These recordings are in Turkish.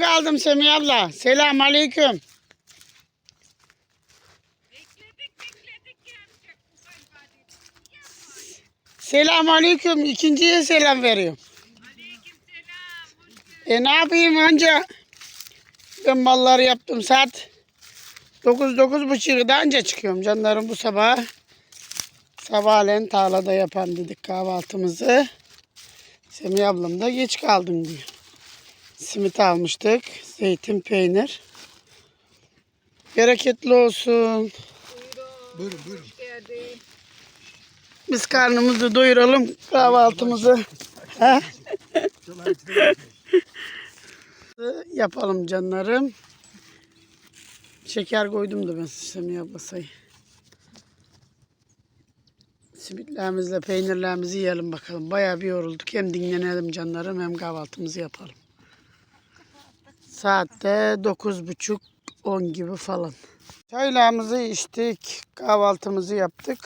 kaldım Semih abla? Selam aleyküm. Selam aleyküm. İkinciye selam veriyorum. E ne yapayım anca ben malları yaptım saat 9 dokuz buçukta anca çıkıyorum canlarım bu sabah. Sabahleyin tarlada yapan dedik kahvaltımızı. Semih ablam da geç kaldım diyor. Simit almıştık. Zeytin, peynir. Bereketli olsun. Buyurun buyurun. Biz karnımızı doyuralım kahvaltımızı. Ha? Yapalım canlarım. Şeker koydum da ben Semih abla sayı. Simitlerimizle peynirlerimizi yiyelim bakalım. Bayağı bir yorulduk. Hem dinlenelim canlarım hem kahvaltımızı yapalım. Saatte 9.30-10 gibi falan. Çaylarımızı içtik. Kahvaltımızı yaptık.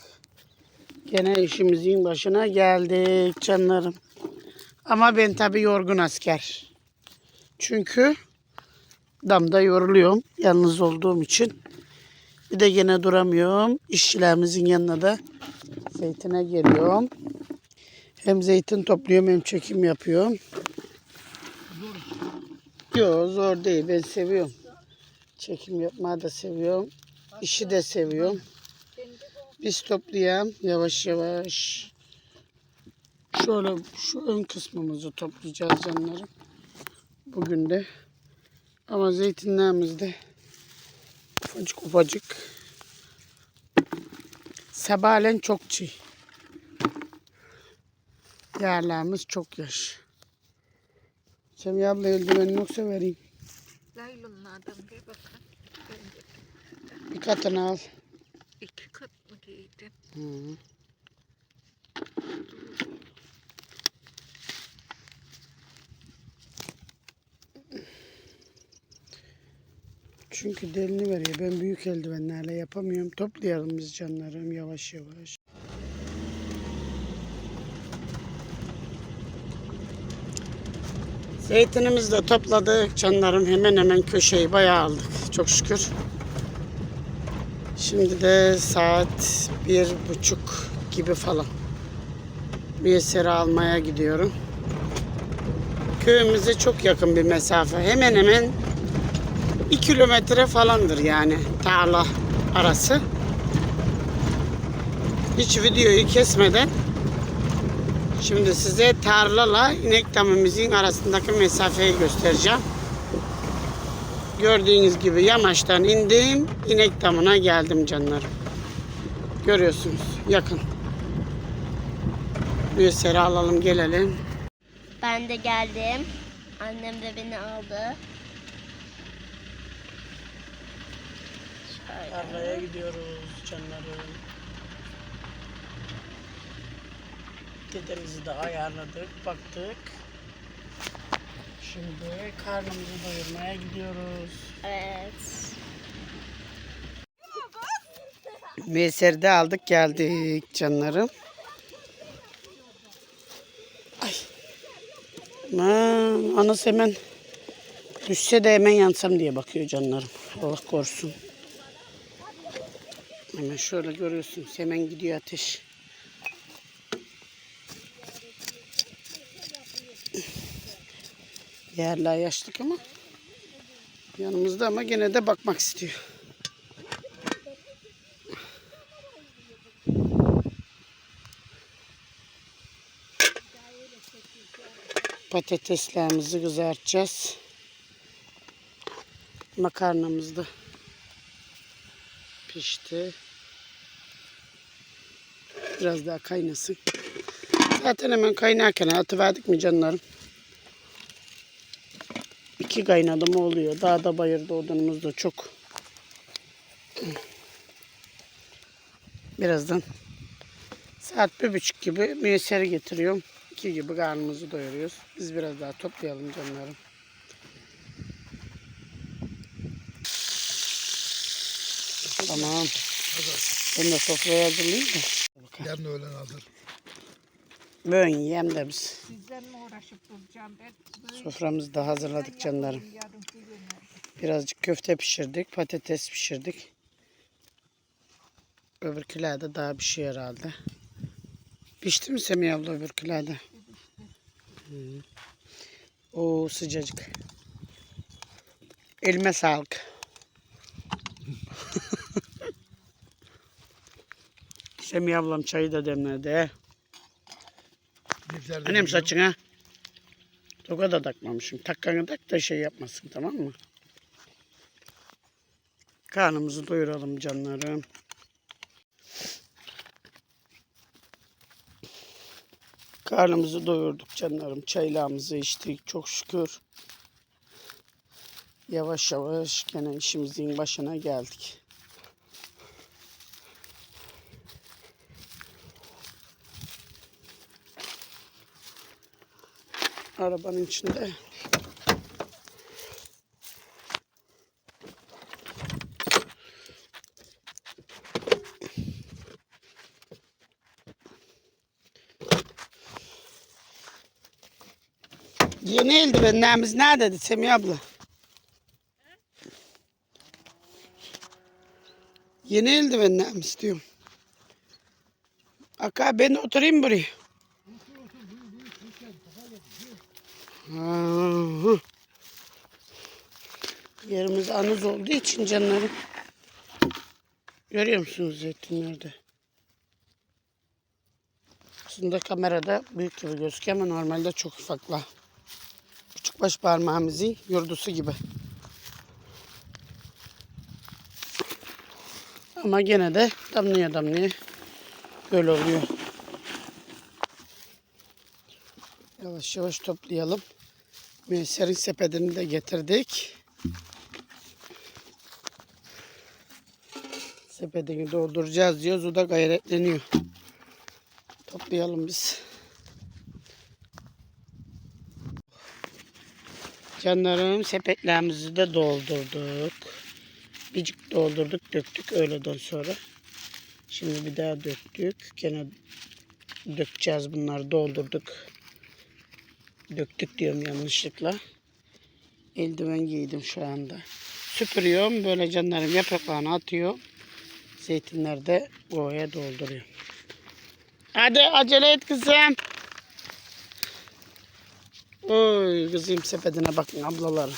Gene işimizin başına geldik canlarım. Ama ben tabii yorgun asker. Çünkü damda yoruluyorum. Yalnız olduğum için. Bir de gene duramıyorum. İşçilerimizin yanına da zeytine geliyorum. Hem zeytin topluyorum hem çekim yapıyorum. Yok zor değil. Ben seviyorum. Çekim yapmayı da seviyorum. İşi de seviyorum. Biz toplayalım yavaş yavaş. Şöyle şu ön kısmımızı toplayacağız canlarım. Bugün de. Ama zeytinlerimiz de ufacık ufacık. Sabahleyin çok çiğ. Yerlerimiz çok yaş. Semih abla eldivenin yoksa vereyim. Laylonlardan bir bakın. Bir katını al. iki kat mı giydim? Hı. Çünkü delini veriyor. Ben büyük eldivenlerle yapamıyorum. Toplayalım biz canlarım yavaş yavaş. Zeytinimizi de topladık canlarım. Hemen hemen köşeyi bayağı aldık. Çok şükür. Şimdi de saat bir buçuk gibi falan. Bir eseri almaya gidiyorum. Köyümüze çok yakın bir mesafe. Hemen hemen 2 kilometre falandır yani tarla arası. Hiç videoyu kesmeden şimdi size tarlala inek damımızın arasındaki mesafeyi göstereceğim. Gördüğünüz gibi yamaçtan indim, inek damına geldim canlarım. Görüyorsunuz yakın. Bir eseri alalım gelelim. Ben de geldim. Annem de beni aldı. Şöyle. Tarlaya gidiyoruz canlarım. Dedemizi de ayarladık, baktık. Şimdi karnımızı doyurmaya gidiyoruz. Evet. Meyseri de aldık geldik canlarım. Ay. Aman, anası hemen düşse de hemen yansam diye bakıyor canlarım. Allah korusun. Hemen şöyle görüyorsunuz hemen gidiyor ateş. Yerler yaşlık ama yanımızda ama gene de bakmak istiyor. Patateslerimizi kızartacağız. Makarnamız da pişti. Biraz daha kaynasın. Zaten hemen kaynarken atıverdik mi canlarım? İki kaynadı mı oluyor. Dağda bayırda odunumuz da çok. Birazdan saat bir buçuk gibi müyeseri getiriyorum. İki gibi karnımızı doyuruyoruz. Biz biraz daha toplayalım canlarım. Tamam. Ben de sofraya hazırlayayım da. Yarın öğlen hazır. Bugün yiyem de biz. Sizden mi uğraşıp duracağım ben? Soframızı da hazırladık canlarım. Birazcık köfte pişirdik. Patates pişirdik. Öbürküler de daha bir şey herhalde. Pişti mi Semih abla öbürküler de? Hı. Oo sıcacık. Elime sağlık. Semih ablam çayı da demledi. Annem saçına. Toka da takmamışım. Takkanı tak da şey yapmasın tamam mı? Karnımızı doyuralım canlarım. Karnımızı doyurduk canlarım. Çaylağımızı içtik çok şükür. Yavaş yavaş gene işimizin başına geldik. Arabanın içinde. Yeni eldivenlerimiz neredeydi Semih abla? Yeni eldivenlerimiz diyorum. Aka ben oturayım buraya. Yerimiz anız olduğu için canlarım. Görüyor musunuz zeytinlerde? Aslında kamerada büyük gibi gözüküyor ama normalde çok ufaklar. Küçük baş parmağımızın yurdusu gibi. Ama gene de damlaya damlaya böyle oluyor. Yavaş yavaş toplayalım. Müesserin sepetini de getirdik. Sepetini dolduracağız diyoruz. O da gayretleniyor. Toplayalım biz. Canlarım sepetlerimizi de doldurduk. Bircik doldurduk döktük öğleden sonra. Şimdi bir daha döktük. Gene dökeceğiz bunları doldurduk. Döktük diyorum yanlışlıkla. Eldiven giydim şu anda. Süpürüyorum. Böyle canlarım yapraklarını atıyorum. Zeytinler de ovaya dolduruyorum. Hadi acele et kızım. Oy kızım sepetine bakın ablaları.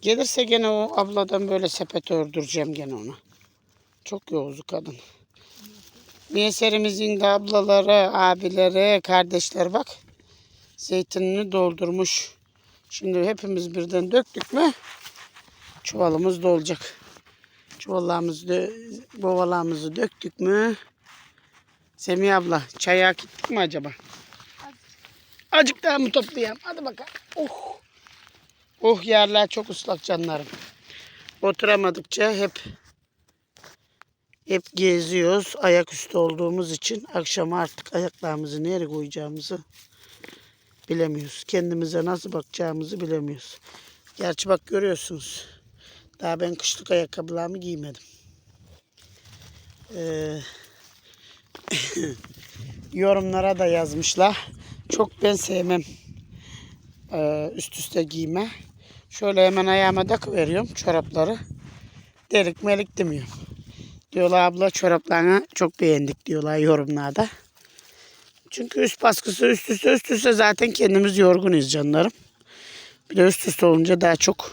Gelirse gene o abladan böyle sepet ördüreceğim gene ona. Çok yoğuzu kadın. Miyeserimizin de ablaları, abileri, kardeşler bak. Zeytinini doldurmuş. Şimdi hepimiz birden döktük mü çuvalımız dolacak. Çuvallarımızı, dö- döktük mü? Semih abla çay hak ettik mi acaba? Azıcık daha mı toplayayım? Hadi bakalım. Oh. Oh yerler çok ıslak canlarım. Oturamadıkça hep hep geziyoruz. Ayaküstü olduğumuz için akşam artık ayaklarımızı nereye koyacağımızı bilemiyoruz. Kendimize nasıl bakacağımızı bilemiyoruz. Gerçi bak görüyorsunuz. Daha ben kışlık ayakkabılarımı giymedim. Ee, yorumlara da yazmışlar. Çok ben sevmem ee, üst üste giyme. Şöyle hemen ayağıma takıveriyorum çorapları. Delik melik demiyorum. Diyorlar abla çoraplarını çok beğendik diyorlar yorumlarda. Çünkü üst baskısı üst üste üst üste zaten kendimiz yorgunuz canlarım. Bir de üst üste olunca daha çok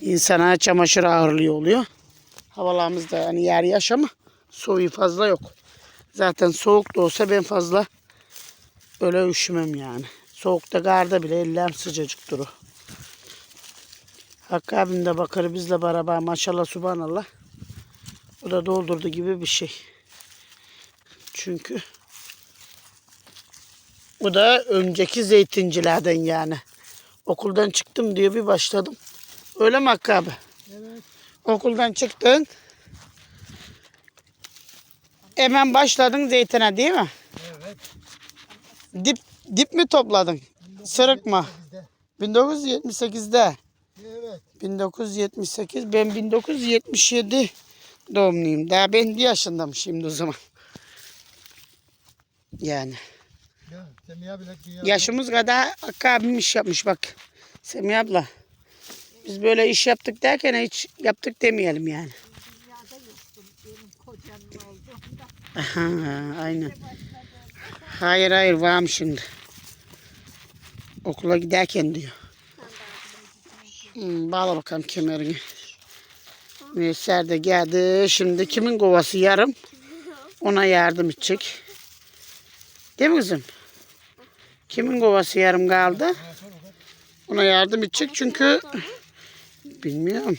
insana çamaşır ağırlığı oluyor. Havalarımız da hani yer yaş ama soğuğu fazla yok. Zaten soğuk da olsa ben fazla öyle üşümem yani. Soğukta garda bile ellerim sıcacık durur. Hakkı abim de bakır bizle beraber maşallah subhanallah. O da doldurdu gibi bir şey. Çünkü o da önceki zeytincilerden yani. Okuldan çıktım diyor bir başladım. Öyle mi Hakkı abi? Evet. Okuldan çıktın. Hemen başladın zeytine değil mi? Evet. Dip dip mi topladın? Sırık mı? 1978'de. 1978'de. Evet. 1978 ben 1977 doğumluyum. Daha ben bir yaşındayım şimdi o zaman. Yani Ya, Semiha bile dünya. Yaşımız kadar Hakkı abim iş yapmış bak. Semih abla. Biz böyle iş yaptık derken hiç yaptık demeyelim yani. Dünyada yoktum benim kocamın olduğunda. Aha, aynen. Hayır hayır varım şimdi. Okula giderken diyor. Hmm, bağla bakalım kemerini. Müyesser de geldi. Şimdi kimin kovası yarım? Ona yardım edecek. Değil mi kızım? Kimin kovası yarım kaldı? Ona yardım edecek çünkü bilmiyorum.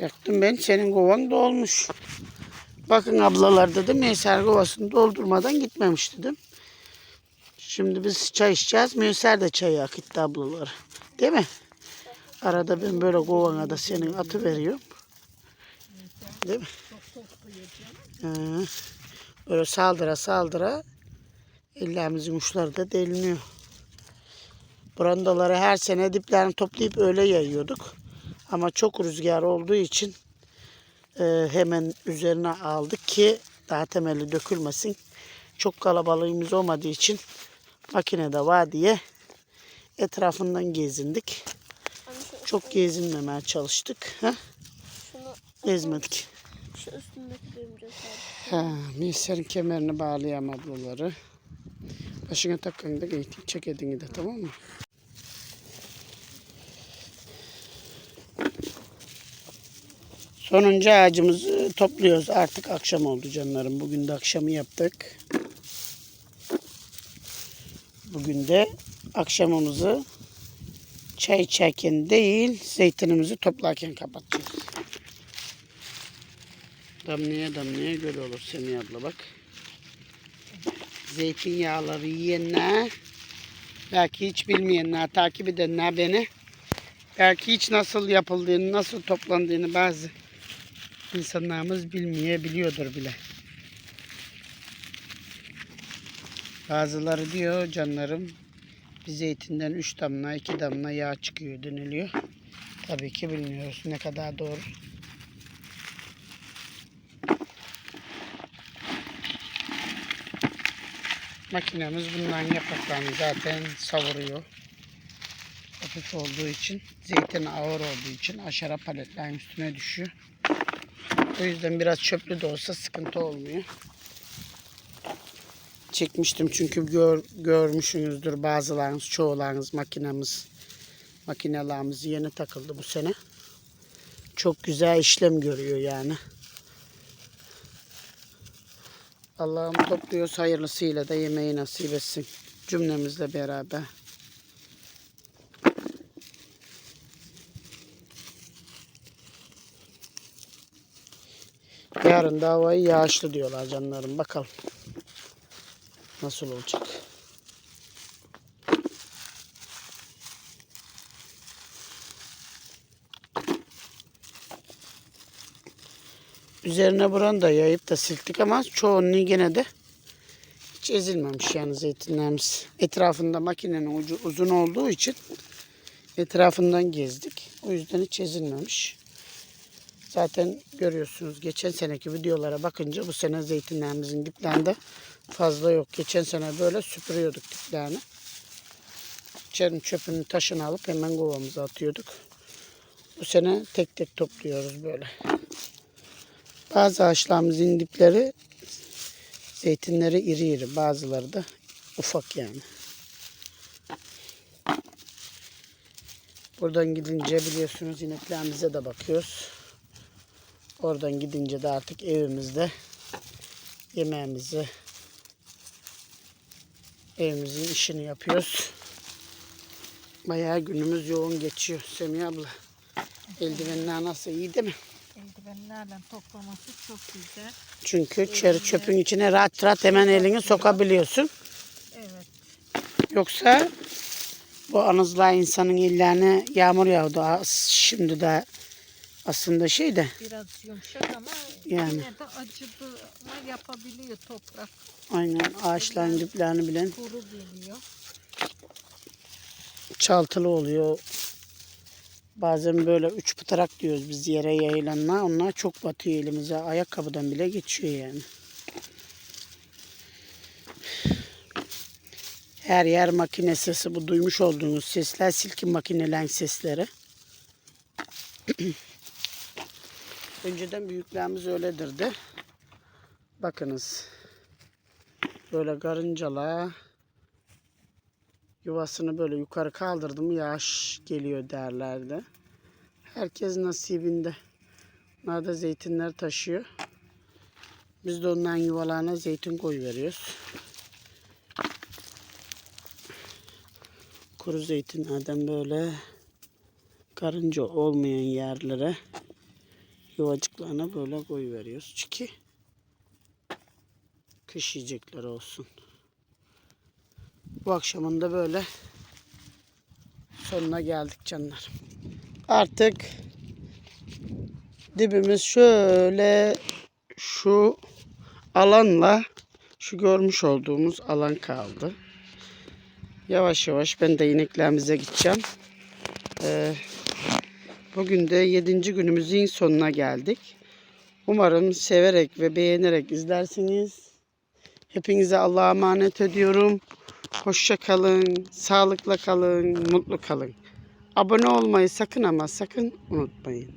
Baktım ben senin kovan dolmuş. Bakın ablalar dedim Müyesser kovasını doldurmadan gitmemiş dedim. Şimdi biz çay içeceğiz. Müyesser de çayı akıttı ablaları. Değil mi? Arada ben böyle kovana da senin atı veriyorum. Değil mi? Hı. Böyle saldıra saldıra ellerimizin uçları da deliniyor. Brandaları her sene diplerini toplayıp öyle yayıyorduk. Ama çok rüzgar olduğu için e, hemen üzerine aldık ki daha temeli dökülmesin. Çok kalabalığımız olmadığı için makinede var diye etrafından gezindik. Şu, Çok gezinmemeye çalıştık. Ha? şunu, Gezmedik. Üstündeki düğüm cesaret. Ha, Miser'in kemerini bağlayayım ablaları. Başına takın da giy, çek edini de tamam mı? Sonuncu ağacımızı topluyoruz. Artık akşam oldu canlarım. Bugün de akşamı yaptık. Bugün de akşamımızı çay içerken değil, zeytinimizi toplarken kapatacağız. Damlaya damlaya göl olur Semih abla bak. Zeytinyağları yiyenler, belki hiç bilmeyenler, takip edenler beni, belki hiç nasıl yapıldığını, nasıl toplandığını bazı insanlarımız bilmeyebiliyordur bile. Bazıları diyor canlarım, bir zeytinden 3 damla, 2 damla yağ çıkıyor deniliyor. Tabii ki bilmiyoruz ne kadar doğru. Makinemiz bunların yapraklarını zaten savuruyor. Hafif olduğu için, zeytin ağır olduğu için aşağı paletlerin üstüne düşüyor. O yüzden biraz çöplü de olsa sıkıntı olmuyor. Çekmiştim çünkü gör, görmüşsünüzdür bazılarınız, çoğularınız makinemiz, makinelerimiz yeni takıldı bu sene. Çok güzel işlem görüyor yani. Allah'ım topluyoruz hayırlısıyla da yemeği nasip etsin. Cümlemizle beraber. Yarın da havayı yağışlı diyorlar canlarım. Bakalım. Nasıl olacak? Üzerine buranı da yayıp da silktik ama çoğunluğu yine de hiç ezilmemiş yani zeytinlerimiz. Etrafında makinenin ucu uzun olduğu için etrafından gezdik. O yüzden hiç ezilmemiş. Zaten görüyorsunuz geçen seneki videolara bakınca bu sene zeytinlerimizin diplerinde fazla yok. Geçen sene böyle süpürüyorduk diplerini. İçerinin çöpünü taşını alıp hemen kovamıza atıyorduk. Bu sene tek tek topluyoruz böyle. Bazı ağaçlarımızın dipleri zeytinleri iri iri bazıları da ufak yani. Buradan gidince biliyorsunuz ineklerimize de bakıyoruz. Oradan gidince de artık evimizde yemeğimizi evimizin işini yapıyoruz. Bayağı günümüz yoğun geçiyor Semih abla. Eldivenler nasıl iyi değil mi? Eldivenlerle toplaması çok güzel. Çünkü çeri çöpün içine rahat rahat hemen elini sokabiliyorsun. Evet. Yoksa bu anızla insanın ellerine yağmur yağdı. Az- Şimdi de aslında şey de Biraz yumuşak ama Yani. yine de acıdığına yapabiliyor toprak. aynen ağaçların diplerini bilen Kuru geliyor. çaltılı oluyor. Bazen böyle üç pıtarak diyoruz biz yere yayılanlar. Onlar çok batıyor elimize. Ayakkabıdan bile geçiyor yani. Her yer makine sesi. Bu duymuş olduğunuz sesler silkin makinelerin sesleri. Önceden büyüklerimiz öyledirdi. Bakınız. Böyle karıncalar yuvasını böyle yukarı kaldırdım yağış geliyor derlerdi. Herkes nasibinde. Bunlar da zeytinler taşıyor. Biz de onların yuvalarına zeytin koy veriyoruz. Kuru zeytinlerden böyle karınca olmayan yerlere yuvacıklarına böyle koy veriyoruz. Çünkü kış yiyecekleri olsun. Bu akşamın da böyle sonuna geldik canlar. Artık dibimiz şöyle şu alanla şu görmüş olduğumuz alan kaldı. Yavaş yavaş ben de ineklerimize gideceğim. Ee, bugün de 7. günümüzün sonuna geldik. Umarım severek ve beğenerek izlersiniz. Hepinize Allah'a emanet ediyorum. Hoşça kalın, sağlıkla kalın, mutlu kalın. Abone olmayı sakın ama sakın unutmayın.